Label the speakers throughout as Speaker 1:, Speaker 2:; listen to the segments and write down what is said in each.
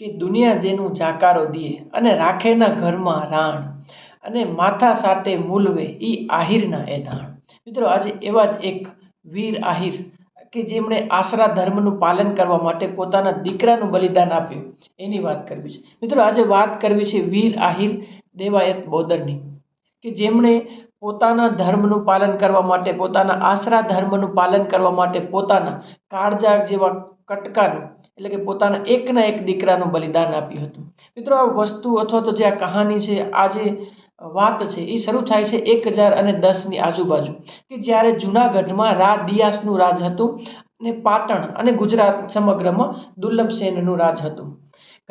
Speaker 1: કે દુનિયા જેનું જાકારો દીએ અને રાખેના ઘરમાં રાણ અને માથા સાથે મૂલવે એ આહિરના એ ધાણ મિત્રો, આજે એવા જ એક વીર આહિર કે જેમણે આશરા ધર્મનું પાલન કરવા માટે પોતાના દીકરાનું બલિદાન આપ્યું. એની વાત કરવી છે. મિત્રો, આજે વાત કરવી છે વીર આહિર દેવાયત બોદરની કે જેમણે પોતાના ધર્મનું પાલન કરવા માટે, પોતાના આશરા ધર્મનું પાલન કરવા માટે પોતાના કાળજાળ જેવા કટકાનું એટલે કે પોતાના એકના એક દીકરાનું બલિદાન આપ્યું હતું. મિત્રો, આ વસ્તુ અથવા તો જે આ કહાની છે, આ જે વાત છે, એ શરૂ થાય છે એક હજાર અને દસની આજુબાજુ, કે જ્યારે જૂનાગઢમાં રા દિયાસનું રાજ હતું અને પાટણ અને ગુજરાત સમગ્રમાં દુર્લભ સેનનું રાજ હતું.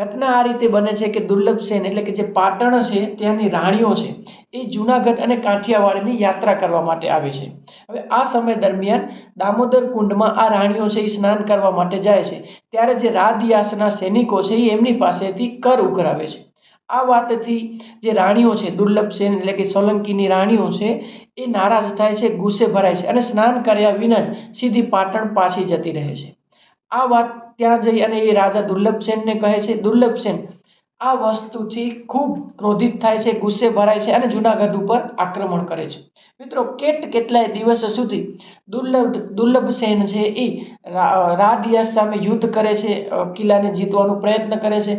Speaker 1: ઘટના આ રીતે બને છે કે દુર્લભ સેન એટલે કે જે પાટણ છે ત્યાંની રાણીઓ છે, એ જૂનાગઢ અને કાઠિયાવાડની યાત્રા કરવા માટે આવે છે. હવે આ સમય દરમિયાન દામોદર કુંડમાં આ રાણીઓ છે એ સ્નાન કરવા માટે જાય છે. ત્યારે જે રાદિયાસના સૈનિકો છે એ એમની પાસેથી કર ઉઘરાવે છે. આ વાતથી જે રાણીઓ છે, દુર્લભ સેન એટલે કે સોલંકીની રાણીઓ છે, એ નારાજ થાય છે, ગુસ્સે ભરાય છે અને સ્નાન કર્યા વિના જ સીધી પાટણ પાછી જતી રહે છે. આ વાત ત્યાં જઈ અને એ રાજા દુર્લભસેનને કહે છે દુર્લભસેન આ વસ્તુથી ખૂબ ક્રોધિત થાય છે, ગુસ્સે ભરાય છે અને જૂનાગઢ ઉપર આક્રમણ કરે છે. મિત્રો, કેટ કેટલાય દિવસ સુધી દુર્લભ દુર્લભસેન છે એ રાડિયાસ સામે યુદ્ધ કરે છે કિલ્લાને જીતવાનો પ્રયત્ન કરે છે,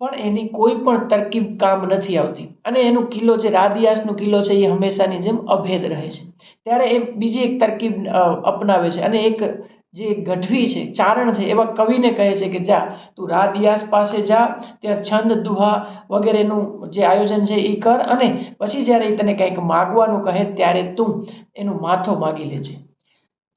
Speaker 1: પણ એની કોઈ પણ તરકીબ કામ નથી આવતી. અને એનો કિલ્લો જે રાદિયાસનો કિલ્લો છે એ હંમેશાની જેમ અભેદ રહે છે. ત્યારે એ બીજી એક તરકીબ અપનાવે છે અને એક જે ગઢવી છે, ચારણ છે, એવા કવિને કહે છે કે જા, તું રાદિયાસ પાસે જા, ત્યાં છંદ, દુહા વગેરેનું જે આયોજન છે એ કર અને પછી જ્યારે એ તને કંઈક માગવાનું કહે ત્યારે તું એનું માથો માગી લેજે.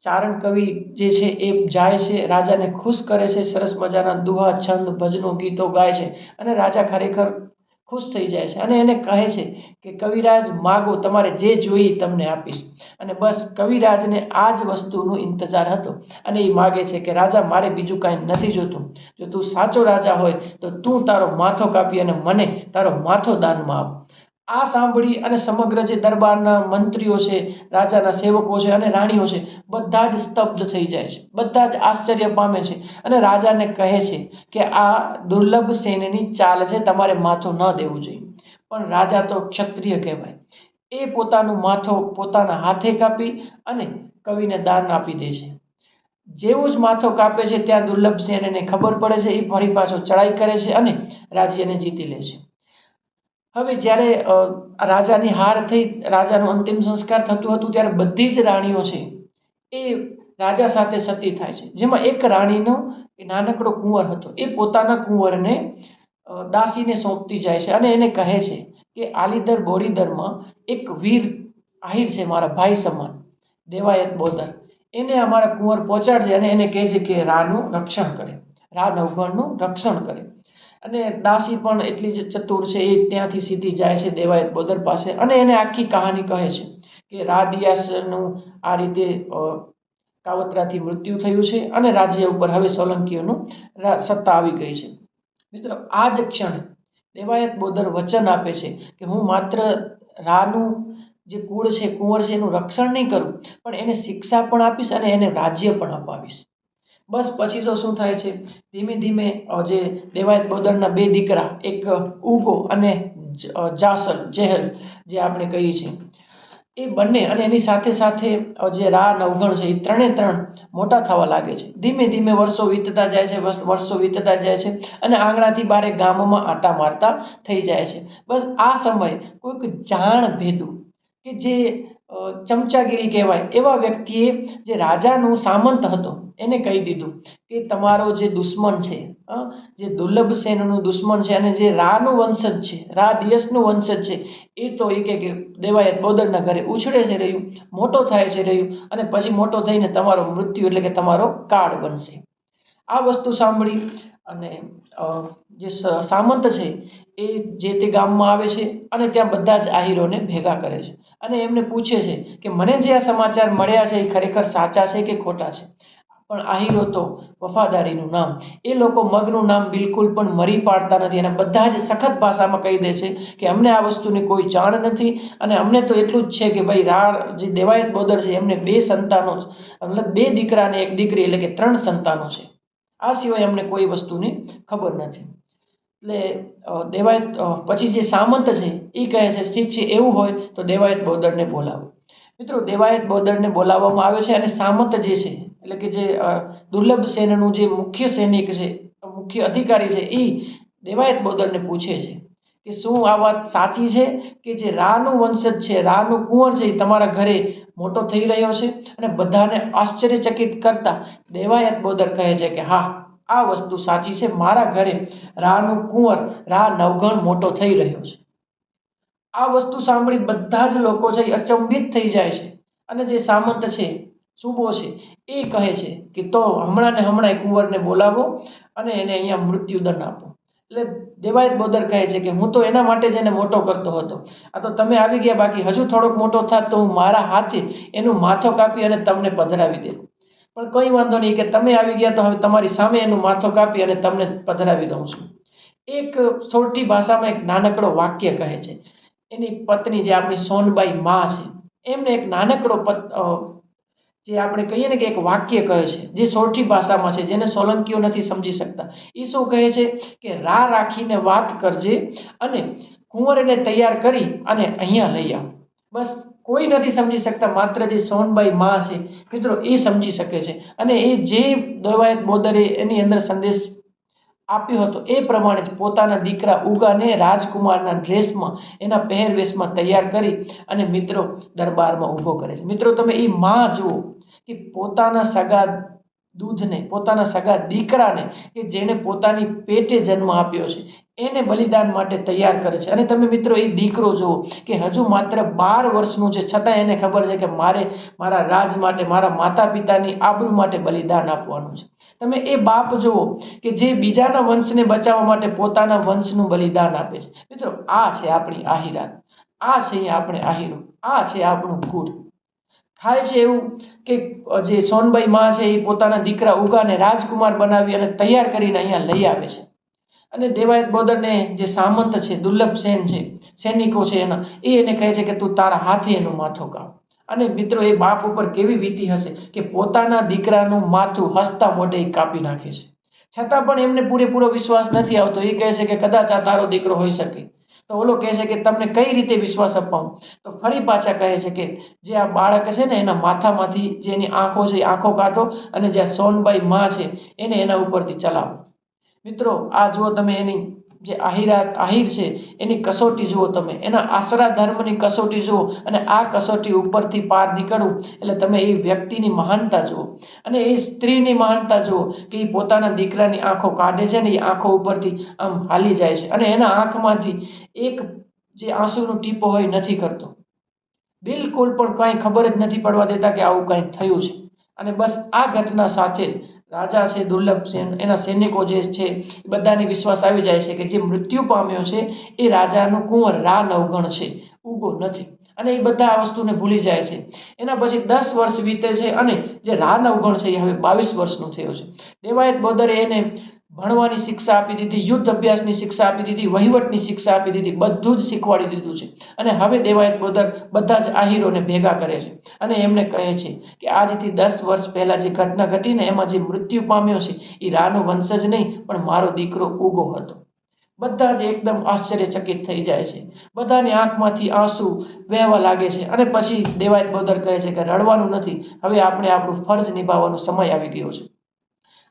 Speaker 1: ચારણ કવિ જે છે એ જાય છે, રાજાને ખુશ કરે છે, સરસ મજાના દુહા, છંદ, ભજનો, ગીતો ગાય છે અને રાજા ખરેખર ખુશ થઈ જાય છે. અને એને કહે છે કે, કવિરાજ, માગો, તમારે જે જોઈએ તમને આપીશ. અને બસ કવિરાજને આ જ વસ્તુનો ઇંતજાર હતો. અને એ માગે છે કે, રાજા, મારે બીજું કાંઈ નથી જોતું. જો તું સાચો રાજા હોય, તો તું તારો માથો કાપી અને મને તારો માથો દાનમાં આપ. આ સાંભળી અને સમગ્ર જે દરબારના મંત્રીઓ છે, રાજાના સેવકો છે અને રાણીઓ છે, બધા જ સ્તબ્ધ થઈ જાય છે. બધા જ આશ્ચર્ય પામે છે અને રાજાને કહે છે કે આ દુર્લભ સેનની ચાલ છે, તમારે માથું ન દેવું જોઈએ. પણ રાજા તો ક્ષત્રિય કહેવાય. એ પોતાનું માથો પોતાના હાથે કાપી અને કવિને દાન આપી દે છે. જેવું જ માથો કાપે છે, ત્યાં દુર્લભ સેનને ખબર પડે છે, એ ફરી પાછો ચડાઈ કરે છે અને રાજ્યને જીતી લે છે. હવે જ્યારે રાજાની હાર થઈ, રાજાનું અંતિમ સંસ્કાર થતું હતું, ત્યારે બધી જ રાણીઓ છે, એ રાજા સાથે સતી થાય છે. જેમાં એક રાણીનો એ નાનકડો કુંવર હતો. એ પોતાના કુંવરને દાસીને સોંપતી જાય છે અને એને કહે છે કે, આલીદર બોડીદરમાં એક વીર આહિર છે મારા ભાઈ સમાન, દેવાયત બોદર. એને અમારા કુંવર પહોંચાડજે અને એને કહે છે કે, રાનું રક્ષણ કરે રા નવગણનું રક્ષણ કરે. અને દાસી પણ એટલી જ ચતુર છે, એ ત્યાંથી સીધી જાય છે દેવાયત બોદર પાસે. અને એને આખી કહાની કહે છે કે રાદિયાસનું આ રીતે કાવતરાથી મૃત્યુ થયું છે અને રાજ્ય ઉપર હવે સોલંકીઓનું સત્તા આવી ગઈ છે. મિત્રો, આ જ ક્ષણે દેવાયત બોદર વચન આપે છે કે હું માત્ર રાનું જે કુળ છે, કુંવર છે, એનું રક્ષણ નહીં કરું, પણ એને શિક્ષા પણ આપીશ અને એને રાજ્ય પણ અપાવીશ. બસ પછી તો શું થાય છે? ધીમે ધીમે જે દેવાયત બોદરના બે દીકરા, એક ઉગો અને જાસલ, જેહલ, જે આપણે કહીએ છીએ, એ બંને અને એની સાથે સાથે જે રા નવગણ છે, એ ત્રણે ત્રણ મોટા થવા લાગે છે. ધીમે ધીમે વર્ષો વીતતા જાય છે વર્ષો વીતતા જાય છે અને આંગણાથી બારે ગામોમાં આટા મારતા થઈ જાય છે. બસ આ સમયે કોઈક જાણ ભેદું કે જે ચમચાગીરી કહેવાય. એવા વ્યક્તિએ જે રાજાનું સામંત હતો, એને કહી દીધું કે તમારો જે દુશ્મન છે જે દુર્લભ સેનનું દુશ્મન છે અને જે રાનું વંશજ છે, રા દિયસનું વંશજ છે, એ તો એ કે દેવાયત બોદરના ઘરે ઉછળે છે રહ્યું, મોટો થાય છે રહ્યું અને પછી મોટો થઈને તમારો મૃત્યુ એટલે કે તમારો કાળ બનશે. આ વસ્તુ સાંભળી અને જે સામંત છે, એ જે તે ગામમાં આવે છે અને ત્યાં બધા જ આહીરોને ભેગા કરે છે. અને એમને પૂછે છે કે મને જે આ સમાચાર મળ્યા છે એ ખરેખર સાચા છે કે ખોટા છે? પણ આહીરો તો વફાદારીનું નામ. એ લોકો મગનું નામ બિલકુલ પણ મરી પાડતા નથી અને બધા જ સખત ભાષામાં કહી દે છે કે અમને આ વસ્તુની કોઈ જાણ નથી અને અમને તો એટલું જ છે કે ભાઈ રા જે દેવાયત બોદર છે એમને બે સંતાનો મતલબ બે દીકરા અને એક દીકરી એટલે કે ત્રણ સંતાનો છે. આ સિવાય અમને કોઈ વસ્તુની ખબર નથી. એટલે દેવાયત પછી જે સામંત છે એ કહે છે સ્થિત છે, એવું હોય તો દેવાયત બોદરને બોલાવો. મિત્રો, દેવાયત બોદરને બોલાવવામાં આવે છે અને સામંત જે છે, એટલે કે જે દુર્લભ સેનનું જે મુખ્ય સૈનિક છે, મુખ્ય અધિકારી છે એ દેવાયત બોદરને પૂછે છે. કે શું આ વાત સાચી છે? કે જે રાનું વંશજ છે, રાનું કુંવર છે, એ તમારા ઘરે મોટો થઈ રહ્યો છે? અને બધાને આશ્ચર્યચકિત કરતા દેવાયત બોદર કહે છે કે, હા, આ વસ્તુ સાચી છે. મારા ઘરે રાનું કુંવર, રા નવગણ મોટો થઈ રહ્યો છે. આ વસ્તુ સાંભળી બધા જ લોકો છે એ અચંબિત થઈ જાય છે. અને જે સામંત છે, સુબો છે, એ કહે છે કે, તો હમણાં ને હમણાં કુંવરને બોલાવો અને એને અહીંયા મૃત્યુદંડ આપો. એટલે દેવાયત બોદર કહે છે કે હું તો એના માટે જ એને મોટો કરતો હતો. આ તો તમે આવી ગયા, બાકી હજુ થોડોક મોટો થાત તો હું મારા હાથે એનું માથો કાપી અને તમને પધરાવી દે પણ કંઈ વાંધો નહીં કે તમે આવી ગયા તો હવે તમારી સામે એનું માથો કાપી અને તમને પધરાવી દઉં છું. એક સોરઠી ભાષામાં એક નાનકડો વાક્ય કહે છે. એની પત્ની જે આપણી સોનબાઈ મા છે, એમને એક નાનકડો પત જે આપણે કહીએ ને કે એક વાક્ય કહે છે, જે સોરઠી ભાષામાં છે, જેને સોલંકીઓ નથી સમજી શકતા. એ શું કહે છે કે રા રાખીને વાત કરજે અને કુંવર એને તૈયાર કરી અને અહીંયા લઈ આવ. બસ કોઈ નથી સમજી શકતા, માત્ર જે સોનબાઈ માં છે, મિત્રો એ સમજી શકે છે. અને એ જે દવાયત બોદરે એની અંદર સંદેશ આપ્યો હતો, એ પ્રમાણે જ પોતાના દીકરા ઉગાને રાજકુમારના ડ્રેસમાં, એના પહેરવેશમાં તૈયાર કરી અને મિત્રો દરબારમાં ઊભો કરે છે. મિત્રો તમે એ માં જુઓ. કે પોતાના સગા દૂધને, પોતાના સગા દીકરાને કે જેણે પોતાની પેટે જન્મ આપ્યો છે, એને બલિદાન માટે તૈયાર કરે છે. અને તમે મિત્રો એ દીકરો જુઓ કે હજુ માત્ર બાર વર્ષનું છે છતાં એને ખબર છે કે મારે મારા રાજ માટે, મારા માતા પિતાની આબરૂ માટે બલિદાન આપવાનું છે. તમે એ બાપ જુઓ કે જે બીજાના વંશને બચાવવા માટે પોતાના વંશનું બલિદાન આપે છે. મિત્રો, આ છે આપણી આહિરાત આ છે આપણે આહિરો. આ છે આપણું કુળ. થાય છે એવું કે જે સોનબાઈ માં છે એ પોતાના દીકરા ઉગાને રાજકુમાર બનાવી અને તૈયાર કરીને અહીંયા લઈ આવે છે. અને દેવાયત બોદરને જે સામંત છે, દુર્લભ સેન છે, સૈનિકો છે એના, એ એને કહે છે કે, તું તારા હાથે એનું માથું કાપ અને મિત્રો, એ બાપ ઉપર કેવી વીતી હશે કે પોતાના દીકરાનું માથું હસતા મોઢે કાપી નાખે છે. છતાં પણ એમને પૂરેપૂરો વિશ્વાસ નથી આવતો. એ કહે છે કે, કદાચ આ તારો દીકરો હોઈ શકે. તો ઓલો કહે છે કે તમને કઈ રીતે વિશ્વાસ અપાવું? તો ફરી પાછા કહે છે કે જે આ બાળક છે ને એના માથામાંથી જે એની આંખો છે આંખો કાઢો અને જ્યાં સોનબાઈ માં છે એને એના ઉપરથી ચલાવો. મિત્રો, આ જુઓ તમે એની જે આહિરા આહિર છે, એની કસોટી જુઓ તમે. એના આશરા ધર્મની કસોટી જુઓ અને આ કસોટી ઉપરથી પાર નીકળવું. એટલે તમે એ વ્યક્તિની મહાનતા જુઓ. અને એ સ્ત્રીની મહાનતા જુઓ કે એ પોતાના દીકરાની આંખો કાઢે છે ને એ આંખો ઉપરથી આમ હાલી જાય છે. અને એના આંખમાંથી એક જે આંસુનો ટીપો હોય નથી કરતો. બિલકુલ પણ કાંઈ ખબર જ નથી પડવા દેતા કે આવું કાંઈ થયું છે. અને બસ આ ઘટના સાથે જ રાજા છે, દુર્લભ સેન એના સૈનિકો જે છે, એ બધાને વિશ્વાસ આવી જાય છે કે જે મૃત્યુ પામ્યો છે, એ રાજાનું કુંવર રા નવગણ છે ઉગો નથી. અને એ બધા આ વસ્તુને ભૂલી જાય છે. એના પછી દસ વર્ષ વીતે છે અને જે રા નવગણ છે, એ હવે બાવીસ વર્ષનો થયો છે. દેવાયત બોદરે એને ભણવાની શિક્ષા આપી દીધી યુદ્ધ અભ્યાસની શિક્ષા આપી દીધી, વહીવટની શિક્ષા આપી દીધી, બધું જ શીખવાડી દીધું છે. અને હવે દેવાયત બોધક બધા જ આહીરોને ભેગા કરે છે. અને એમને કહે છે કે આજથી દસ વર્ષ પહેલાં જે ઘટના ઘટીને એમાં જે મૃત્યુ પામ્યો છે, એ રાનો વંશજ નહીં, પણ મારો દીકરો ઉગો હતો. બધા જ એકદમ આશ્ચર્યચકિત થઈ જાય છે. બધાની આંખમાંથી આંસુ વહેવા લાગે છે. અને પછી દેવાયત બોધર કહે છે કે રડવાનું નથી. હવે આપણે આપણું ફરજ નિભાવવાનો સમય આવી ગયો છે.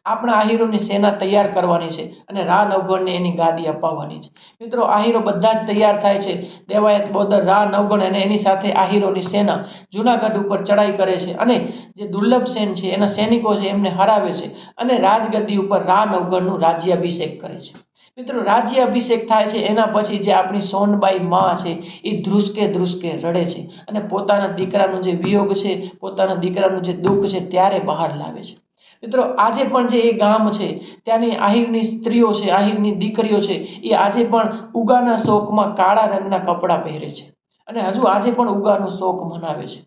Speaker 1: આપણા આહીરોની સેના તૈયાર કરવાની છે અને રા નવગણને એની ગાદી અપાવવાની છે. મિત્રો, આહીરો બધા જ તૈયાર થાય છે. દેવાયત બોદર રા નવગણ અને એની સાથે આહીરોની સેના જુનાગઢ ઉપર ચડાઈ કરે છે અને જે દુર્લભ સેન છે, એના સૈનિકો છે, એમને હરાવે છે અને રાજગદ્દી ઉપર રા નવગણનું રાજ્યાભિષેક કરે છે. મિત્રો રાજ્ય અભિષેક થાય છે એના પછી જે આપણી સોનબાઈ માં છે, એ ધ્રુસકે ધ્રુસકે રડે છે અને પોતાના દીકરાનું જે વિયોગ છે, પોતાના દીકરાનું જે દુઃખ છે, ત્યારે બહાર લાવે છે. મિત્રો, આજે પણ જે એ ગામ છે, ત્યાંની આહિરની સ્ત્રીઓ છે, આહિરની દીકરીઓ છે, એ આજે પણ ઉગાના શોકમાં કાળા રંગના કપડાં પહેરે છે. અને હજુ આજે પણ ઉગાનો શોક મનાવે છે.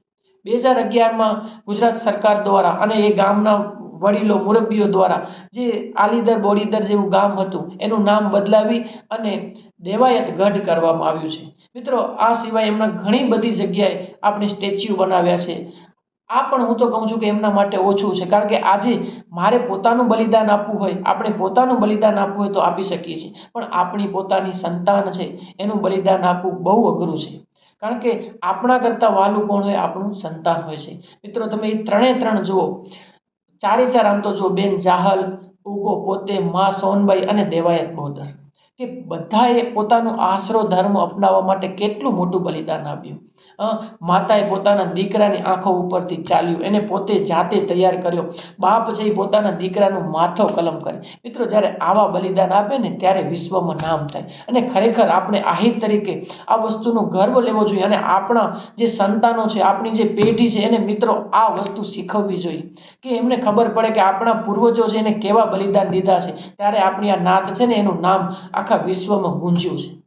Speaker 1: બે હજાર અગિયારમાં ગુજરાત સરકાર દ્વારા અને એ ગામના વડીલો, મુરબ્બીઓ દ્વારા જે આલીદર બોડીદર જેવું ગામ હતું, એનું નામ બદલાવી અને દેવાયત ગઢ કરવામાં આવ્યું છે. મિત્રો, આ સિવાય એમના ઘણી બધી જગ્યાએ આપણે સ્ટેચ્યુ બનાવ્યા છે. આ પણ હું તો કહું છું કે એમના માટે ઓછું છે. કારણ કે આજે મારે પોતાનું બલિદાન આપવું હોય, આપણે પોતાનું બલિદાન આપવું હોય તો આપી શકીએ છીએ. પણ આપણી પોતાની સંતાન છે, એનું બલિદાન આપવું બહુ અઘરું છે. કારણ કે આપણા કરતાં વાલું કોણ હોય? આપણું સંતાન હોય છે. મિત્રો, તમે એ ત્રણે ત્રણ જુઓ. ચારે ચાર આમ તો જુઓ, બેન જાહલ, ઉગો, પોતે, મા, સોનબાઈ અને દેવાયત બોદર કે બધાએ પોતાનો આશરો ધર્મ અપનાવવા માટે કેટલું મોટું બલિદાન આપ્યું. માતાએ પોતાના દીકરાની આંખો ઉપરથી ચાલ્યું. એને પોતે જાતે તૈયાર કર્યો. બાપ છે એ પોતાના દીકરાનું માથો કલમ કરે. મિત્રો, જ્યારે આવા બલિદાન આપે ને, ત્યારે વિશ્વમાં નામ થાય. અને ખરેખર આપણે આહિર તરીકે આ વસ્તુનો ગર્વ લેવો જોઈએ અને આપણા જે સંતાનો છે, આપણી જે પેઢી છે, એને મિત્રો આ વસ્તુ શીખવવી જોઈએ. કે એમને ખબર પડે કે આપણા પૂર્વજો છે એને કેવા બલિદાન દીધા છે. ત્યારે આપણી આ નાત છે ને, એનું નામ આખા વિશ્વમાં ગુંજ્યું છે.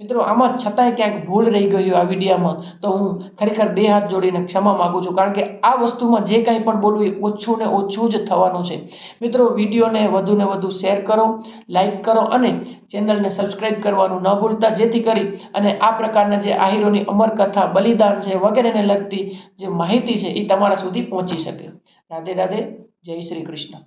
Speaker 1: મિત્રો, આમાં છતાંય ક્યાંક ભૂલ રહી ગઈ આ વિડીયામાં, તો હું ખરેખર બે હાથ જોડીને ક્ષમા માગું છું, કારણ કે આ વસ્તુમાં જે કાંઈ પણ બોલવું એ ઓછું ને ઓછું જ થવાનું છે. મિત્રો, વિડીયોને વધુ ને વધુ શેર કરો, લાઈક કરો અને ચેનલને સબસ્ક્રાઇબ કરવાનું ન ભૂલતા, જેથી કરી અને આ પ્રકારના જે આહીરોની અમરકથા, બલિદાન છે, વગેરેને લગતી જે માહિતી છે એ તમારા સુધી પહોંચી શકે. રાધે રાધે, જય શ્રી કૃષ્ણ.